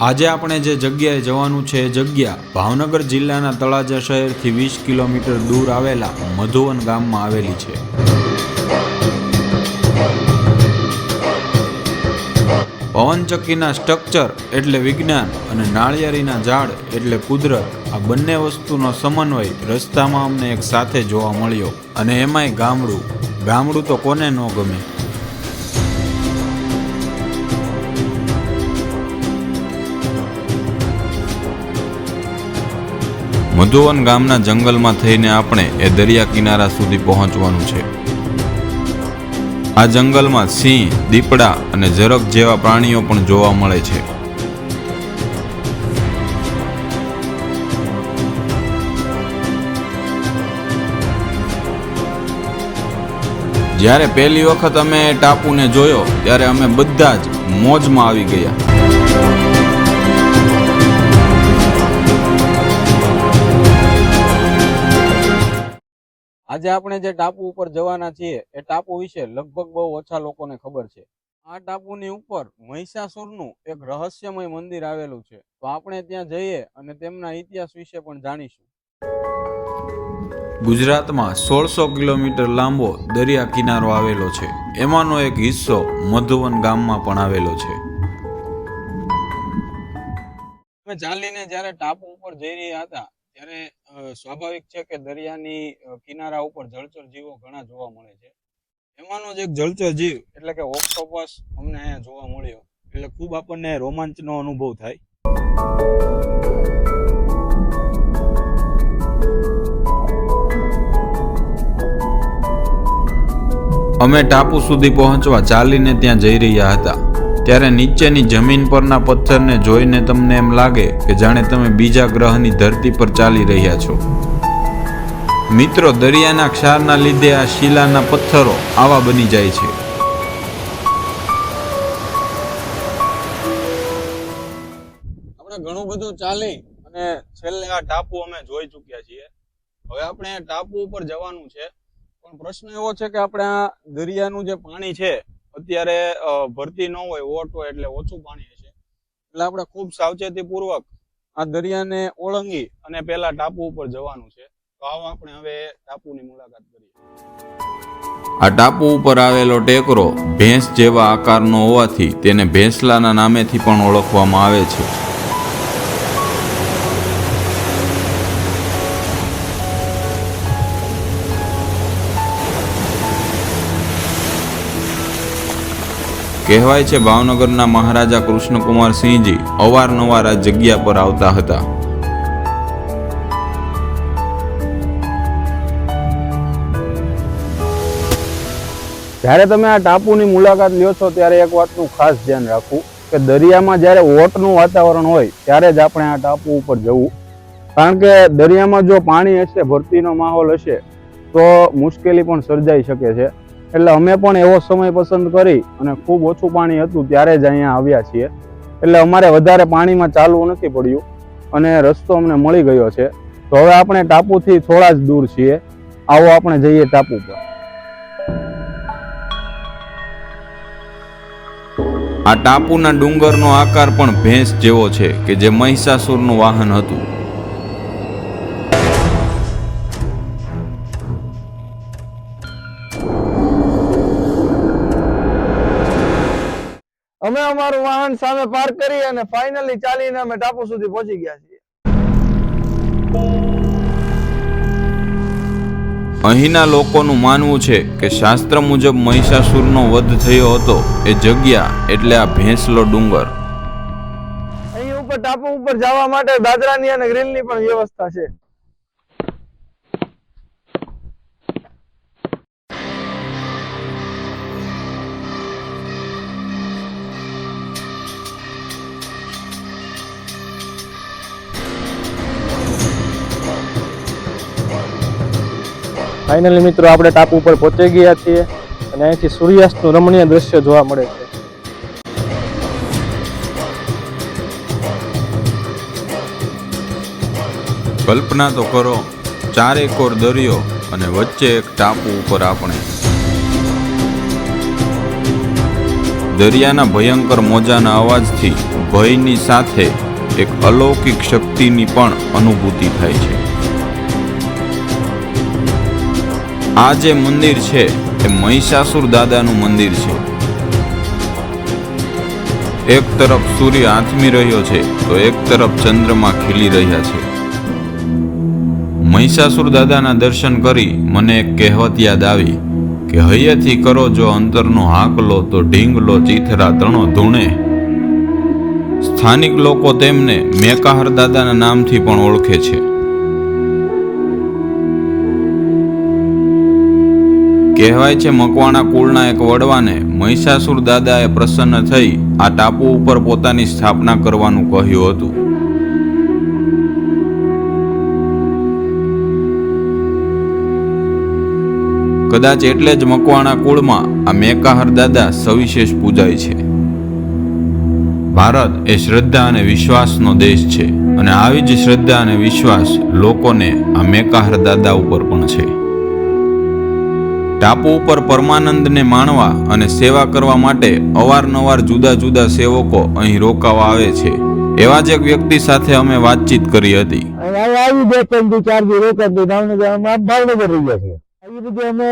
આજે આપણે જે જગ્યાએ જવાનું છે એ જગ્યા ભાવનગર જિલ્લાના તળાજા શહેરથી વીસ કિલોમીટર દૂર આવેલા મધુવન ગામમાં આવેલી છે. પવનચક્કીના સ્ટ્રક્ચર એટલે વિજ્ઞાન અને નાળિયેરીના ઝાડ એટલે કુદરત, આ બંને વસ્તુનો સમન્વય રસ્તામાં અમને એક સાથે જોવા મળ્યો. અને એમાંય ગામડું. ગામડું તો કોને ન ગમે. મધુવન ગામના જંગલમાં થઈને આપણે એ દરિયા કિનારા સુધી પહોંચવાનું છે. આ જંગલમાં સિંહ, દીપડા અને ઝરખ જેવા પ્રાણીઓ પણ જોવા મળે છે. જ્યારે પહેલી વખત અમે ટાપુને જોયો, ત્યારે અમે બધા જ મોજમાં આવી ગયા. આજે આપણે જે ટાપુ ઉપર જવાના છીએ એ ટાપુ વિશે લગભગ બહુ ઓછા લોકોને ખબર છે. આ ટાપુની ઉપર મહિષાસુરનું એક રહસ્યમય મંદિર આવેલું છે. તો આપણે ત્યાં જઈએ અને તેમના ઇતિહાસ વિશે પણ જાણીશું. ગુજરાતમાં સોળસો કિલોમીટર લાંબો દરિયા કિનારો આવેલો છે. એમાંનો એક હિસ્સો મધુવન ગામમાં પણ આવેલો છે. ચાલીને જ્યારે ટાપુ ઉપર જઈ રહ્યા હતા ત્યારે સ્વાભાવિક છે કે દરિયાની કિનારા ઉપર જળચર જીવો ઘણા જોવા મળે છે. એમાંનો જ એક જળચર જીવ, એટલે કે ઓક્ટોપસ અમને અહીંયા જોવા મળ્યો. એટલે ખૂબ આપણને રોમાંચનો અનુભવ થાય. અમે ટાપુ સુધી પહોંચવા ચાલીને ત્યાં જઈ રહ્યા હતા. ત્યારે નીચેની જમીન પરના પથ્થરને જોઈને તમને એમ લાગે કે જાણે તમે બીજા ગ્રહની ધરતી પર ચાલી રહ્યા છો. મિત્રો, દરિયાના ક્ષારના લીધે આ શિલાના પથ્થરો આવા બની જાય છે. આપણે ઘણું બધું ચાલી અને છેલ્લે આ ટાપુ અમે જોઈ ચૂક્યા છીએ. હવે આપણે ટાપુ ઉપર જવાનું છે. પણ પ્રશ્ન એવો છે કે આપણે આ દરિયાનું જે પાણી છે અત્યારે ભરતી ન હોય ઓટ હોય એટલે ઓછું પાણી હશે એટલે આપણે ખૂબ સાવચેતી પૂર્વક આ દરિયાને ઓળંગી અને પેલા ટાપુ ઉપર જવાનું છે. તો આવો આપણે હવે ટાપુની મુલાકાત કરીએ. આ ટાપુ ઉપર આવેલો ટેકરો ભેંસ જેવા આકારનો હોવાથી તેને ભેંસલાના નામેથી પણ ઓળખવામાં આવે છે. કહેવાય છે ભાવનગરના મહારાજા કૃષ્ણકુમાર સિંહજી અવારનવાર આ જગ્યા પર આવતા હતા. જ્યારે તમે આ ટાપુની મુલાકાત લ્યો છો, ત્યારે એક વાતનું ખાસ ધ્યાન રાખવું કે દરિયામાં જ્યારે ઓટનું વાતાવરણ હોય, ત્યારે જ આપણે આ ટાપુ ઉપર જવું. કારણ કે દરિયામાં જો પાણી હશે, ભરતીનો માહોલ હશે, તો મુશ્કેલી પણ સર્જાઈ શકે છે. એટલે અમે પણ એવો સમય પસંદ કરી અને ખૂબ ઓછું પાણી હતું ત્યારે જ અહીંયા આવ્યા છીએ. એટલે અમારે વધારે પાણીમાં ચાલવું નથી પડ્યું અને રસ્તો અમને મળી ગયો છે. તો હવે આપણે ટાપુથી થોડા જ દૂર છીએ. આવો આપણે જઈએ ટાપુ પર. આ ટાપુના ડુંગરનો આકાર પણ ભેંસ જેવો છે કે જે મહિષાસુરનું વાહન હતું. અમે અમારું વાહન સામે પાર્ક કરી અને ફાઇનલી ચાલીને અમે ટાપુ સુધી પહોંચી ગયા છીએ. અહીંના લોકોનું માનવું છે કે શાસ્ત્ર મુજબ મહિષાસુરનો વધ થયો હતો. એ જગ્યા એટલે આ ભેંસલો ડુંગર. અહીં ઉપર ટાપુ ઉપર જવા માટે દાદરાની અને ગ્રીલની પણ વ્યવસ્થા છે. ફાઇનલી મિત્રો, આપણે ટાપુ ઉપર પહોંચી ગયા છીએ અને અહીંથી સૂર્યાસ્તનું રમણીય દ્રશ્ય જોવા મળે છે. કલ્પના તો કરો ચારે કોર દરિયો અને વચ્ચે એક ટાપુ ઉપર આપણે. દરિયાના ભયંકર મોજાના અવાજથી ભયની સાથે એક અલૌકિક શક્તિની પણ અનુભૂતિ થાય છે. આ જે મંદિર છે, એ મહિષાસુર દાદાનું મંદિર છે. એક તરફ સૂર્ય આથમી રહ્યો છે, તો એક તરફ ચંદ્રમા ખીલી રહ્યા છે. મહિષાસુર દાદાના દર્શન કરી મને એક કહેવત યાદ આવી કે, હૈયેથી કરો જો અંતરનો હાકલો તો ઢીંગલો ચીથરા તણો ધૂણે. સ્થાનિક લોકો તેમને મેકાહર દાદાના નામથી પણ ઓળખે છે. કહેવાય છે, મકવાણા કુળના એક વડવાને મહિષાસુર દાદાએ પ્રસન્ન થઈ આ ટાપુ ઉપર પોતાની સ્થાપના કરવાનું કહ્યું હતું. કદાચ એટલે જ મકવાણા કુળમાં આ મેકાહર દાદા સવિશેષ પૂજાય છે. ભારત એ શ્રદ્ધા અને વિશ્વાસનો દેશ છે અને આવી જ શ્રદ્ધા અને વિશ્વાસ લોકોને આ મેકાહર દાદા ઉપર પણ છે. ટાપુ ઉપર પરમાનંદને માણવા અને સેવા કરવા માટે અવારનવાર જુદા જુદા સેવકો અહીં રોકાવા આવે છે. એવા જ એક વ્યક્તિ સાથે અમે વાતચીત કરી હતી. આવી બે ત્રણ દી ચાર દી રોકાય તો ભાવનગર ભાવનગર રહી ગયા આવી રીતે અમે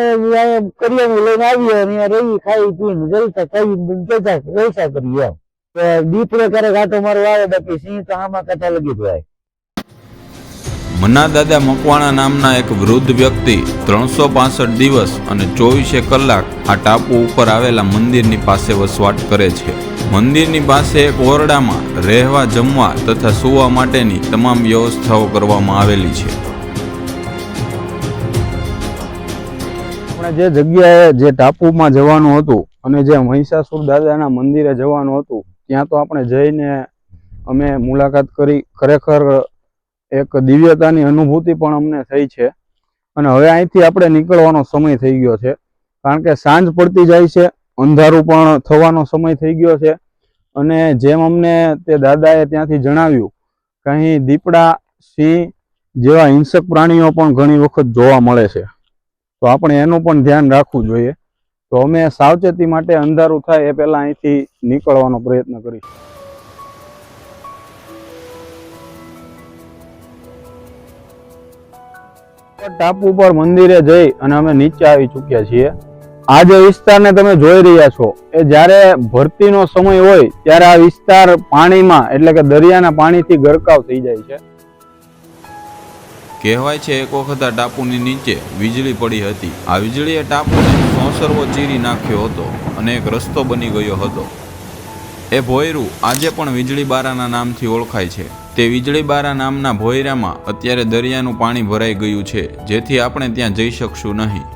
કરીએ લઈને આવીએ અને રહી ખાઈ પીને જલસા ખાઈ જલસા જલસા કરીએ દીપડે કરે કાંટો મારો આવે બાકી સિંહ તો આમાં કથા લગી જાય મના દાદા મકવાણા નામના એક વૃદ્ધ વ્યક્તિ ત્રણસો પાસઠ દિવસ અને ચોવીસે કલાક આ ટાપુ ઉપર આવેલા મંદિરની પાસે વસવાટ કરે છે. મંદિરની પાસે એક ઓરડામાં રહેવા, જમવા તથા સૂવા માટેની તમામ વ્યવસ્થાઓ કરવામાં આવેલી છે. જે જગ્યાએ જે ટાપુમાં જવાનું હતું અને જે મહિષાસુર દાદાના મંદિરે જવાનું હતું, ત્યાં તો આપણે જઈને અમે મુલાકાત કરી, ખરેખર એક દિવ્યતાની અનુભૂતિ પણ અમને થઈ છે. અને હવે અહીંથી આપણે નીકળવાનો સમય થઈ ગયો છે. કારણ કે સાંજ પડતી જાય છે, અંધારું પણ થવાનો સમય થઈ ગયો છે. અને જેમ અમને તે દાદાએ ત્યાંથી જણાવ્યું કે અહીં દીપડા, સિંહ જેવા હિંસક પ્રાણીઓ પણ ઘણી વખત જોવા મળે છે. તો આપણે એનું પણ ધ્યાન રાખવું જોઈએ. તો અમે સાવચેતી માટે અંધારું થાય એ પહેલાં અહીંથી નીકળવાનો પ્રયત્ન કરીશું. ટાપુ પર મંદિરે જઈ અને અમે નીચે આવી ચૂક્યા છીએ. આ જે વિસ્તારને તમે જોઈ રહ્યા છો. એ જ્યારે ભરતીનો સમય હોય, ત્યારે આ વિસ્તાર પાણીમાં, એટલે કે દરિયાના પાણીથી ગરકાવ થઈ જાય છે. કહેવાય છે એક વખત આ ટાપુની નીચે વીજળી પડી હતી. આ વીજળીએ ટાપુને સોસર્વો ચીરી નાખ્યો હતો અને એક રસ્તો બની ગયો હતો. એ ભોયરું આજે પણ વીજળી બારાના નામથી ઓળખાય છે. તે વીજળીબારા નામના ભોયરામાં અત્યારે દરિયાનું પાણી ભરાઈ ગયું છે, જેથી આપણે ત્યાં જઈ શકશું નહીં.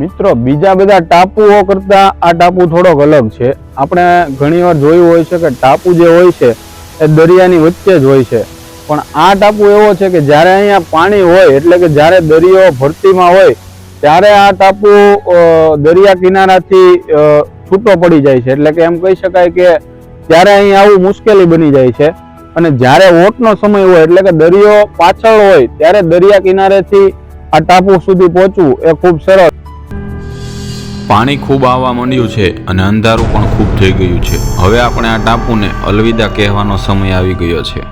મિત્રો, બીજા બધા ટાપુઓ કરતા આ ટાપુ થોડોક અલગ છે. આપણે ઘણીવાર જોયું હોય છે કે ટાપુ જે હોય છે, એ દરિયાની વચ્ચે જ હોય છે. પણ આ ટાપુ એવો છે કે જ્યારે અહીંયા પાણી હોય, એટલે કે જ્યારે દરિયો ભરતીમાં હોય, ત્યારે આ ટાપુ દરિયા કિનારાથી છૂટો પડી જાય છે. એટલે કે એમ કહી શકાય કે ત્યારે અહીં આવું મુશ્કેલી બની જાય છે. અને જ્યારે ઓટનો સમય હોય એટલે કે દરિયો પાછળ હોય, ત્યારે દરિયા કિનારેથી આ ટાપુ સુધી પહોંચવું એ ખૂબ સરળ. પાણી ખૂબ આવવા માંડ્યું છે અને અંધારું પણ ખૂબ થઈ ગયું છે. હવે આપણે આ ટાપુને અલવિદા કહેવાનો સમય આવી ગયો છે.